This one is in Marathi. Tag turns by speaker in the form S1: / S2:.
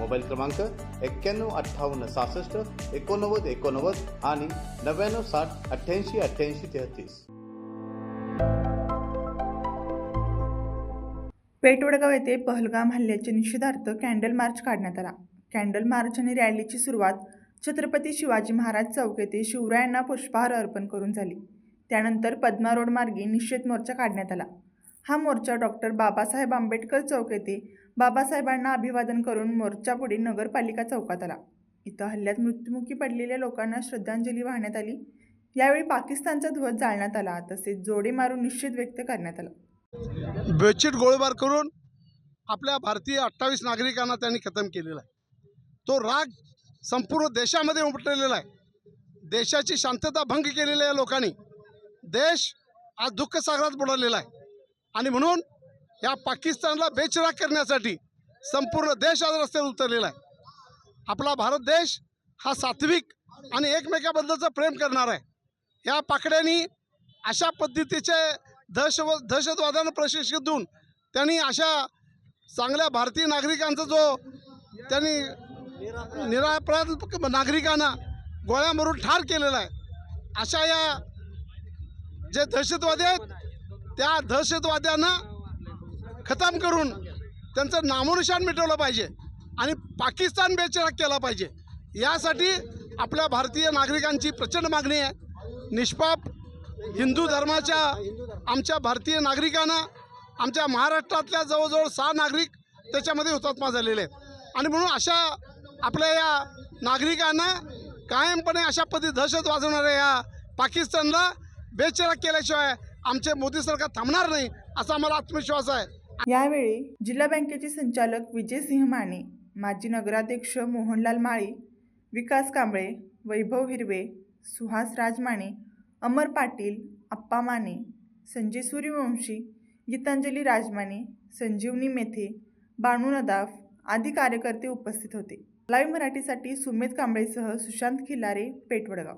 S1: मोबाईल क्रमांक एक्क्याण्णव अठ्ठावन्न सहासष्ट एकोणनव्वद एकोणनव्वद आणि नव्याण्णव साठ अठ्ठ्याऐंशी अठ्ठ्याऐंशी तेहतीस.
S2: पेटवडगाव येथे पहलगाम हल्ल्याच्या निषेधार्थ कॅन्डल मार्च काढण्यात आला. कॅन्डल मार्च आणि रॅलीची सुरुवात छत्रपती शिवाजी महाराज चौक येथे शिवरायांना पुष्पहार अर्पण करून झाली. त्यानंतर पद्मा रोड मार्गे निषेध मोर्चा काढण्यात आला. हा मोर्चा डॉक्टर बाबासाहेब आंबेडकर चौक येथे बाबासाहेबांना अभिवादन करून मोर्चापुढे नगरपालिका चौकात आला. इथं हल्ल्यात मृत्युमुखी पडलेल्या लोकांना श्रद्धांजली वाहण्यात आली. यावेळी पाकिस्तानचा ध्वज जाळण्यात आला तसेच जोडे मारून निश्चित व्यक्त करण्यात आला.
S3: बेडशीट गोळीबार करून आपल्या भारतीय अठ्ठावीस नागरिकांना त्यांनी खतम केलेला आहे. तो राग संपूर्ण देशामध्ये उमटलेला आहे. देशाची शांतता भंग केलेल्या या लोकांनी देश आज दुःख सागरात बुडालेला आहे. आणि म्हणून या पाकिस्तानला बेचिराग करण्यासाठी संपूर्ण देश आज रस्त्यावर उतरलेला आहे. आपला भारत देश हा सात्विक आणि एकमेकाबद्दलचं प्रेम करणार आहे. या पाकड्यांनी अशा पद्धतीचे दहशव दहशतवादानं प्रशिक्षित देऊन त्यांनी अशा चांगल्या भारतीय नागरिकांचा जो त्यांनी निरापराध नागरिकांना गोळ्या मारून ठार केलेला आहे अशा या जे दहशतवादी आहेत त्या दहशतवाद्यांना खतम करून त्यांचं नामोनिशान मिटवलं पाहिजे आणि पाकिस्तान बेचिराग केला पाहिजे. यासाठी आपल्या भारतीय नागरिकांची प्रचंड मागणी आहे. निष्पाप हिंदू धर्माच्या आमच्या भारतीय नागरिकांना आमच्या महाराष्ट्रातल्या जवळजवळ सहा नागरिक त्याच्यामध्ये हुतात्मा झालेले आहेत. आणि म्हणून अशा आपल्या या नागरिकांना कायमपणे अशा पद्धती दहशत वाजवणाऱ्या या पाकिस्तानला बेचिराग केल्याशिवाय आमचे मोदी सरकार थांबणार नाही असा आम्हाला आत्मविश्वास आहे.
S2: यावेळी जिल्हा बँकेचे संचालक विजय सिंह माने माजी नगराध्यक्ष मोहनलाल माळी विकास कांबळे वैभव हिरवे सुहास राजमाने अमर पाटील अप्पा माने संजय सूर्यवंशी गीतांजली राजमाने संजीवनी मेथे बाणू नदाफ आदी कार्यकर्ते उपस्थित होते. लाईव्ह मराठीसाठी सुमेध कांबळेसह सुशांत खिल्लारे पेटवडगाव.